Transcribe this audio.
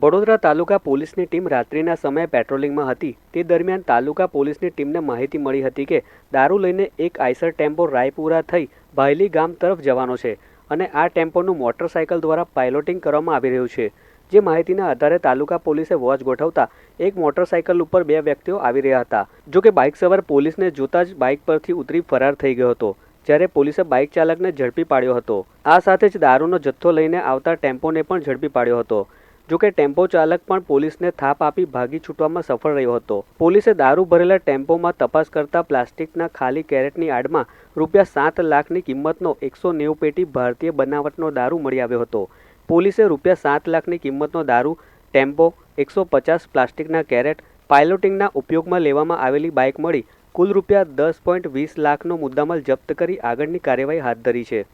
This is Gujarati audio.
વડોદરા તાલુકા પોલીસની ટીમ રાત્રિના સમયે પેટ્રોલિંગમાં હતી. તે દરમિયાન તાલુકા પોલીસની ટીમને માહિતી મળી હતી કે, દારૂ લઈને એક આઈસર ટેમ્પો રાયપુરા થઈ ભાયલી ગામ તરફ જવાનો છે અને આ ટેમ્પોનું મોટરસાયકલ દ્વારા પાયલોટિંગ કરવામાં આવી રહ્યું છે. જે માહિતીના આધારે તાલુકા પોલીસે વોચ ગોઠવતા એક મોટરસાયકલ ઉપર બે વ્યક્તિઓ આવી રહ્યા હતા. જો કે બાઇક સવાર પોલીસને જોતા જ બાઇક પરથી ઉતરી ફરાર થઈ ગયો હતો, જ્યારે પોલીસે બાઇક ચાલકને ઝડપી પાડ્યો હતો. આ સાથે જ દારૂનો જથ્થો લઈને આવતા ટેમ્પોને પણ ઝડપી પાડ્યો હતો. જો કે ટેમ્પો ચાલક પણ પોલીસને થાપ આપી ભાગી છૂટવામાં સફળ રહ્યો હતો. પોલીસે દારૂ ભરેલા ટેમ્પોમાં તપાસ કરતા પ્લાસ્ટિકના ખાલી કેરેટની આડમાં રૂપિયા સાત લાખની કિંમતનો એકસો નેવું પેટી ભારતીય બનાવટનો દારૂ મળી આવ્યો હતો. પોલીસે રૂપિયા સાત લાખની કિંમતનો દારૂ, ટેમ્પો, એકસો પચાસ પ્લાસ્ટિકના કેરેટ, પાયલોટિંગના ઉપયોગમાં લેવામાં આવેલી બાઇક મળી, કુલ રૂપિયા દસ પોઈન્ટ વીસ લાખનો મુદ્દામાલ જપ્ત કરી આગળની કાર્યવાહી હાથ ધરી છે.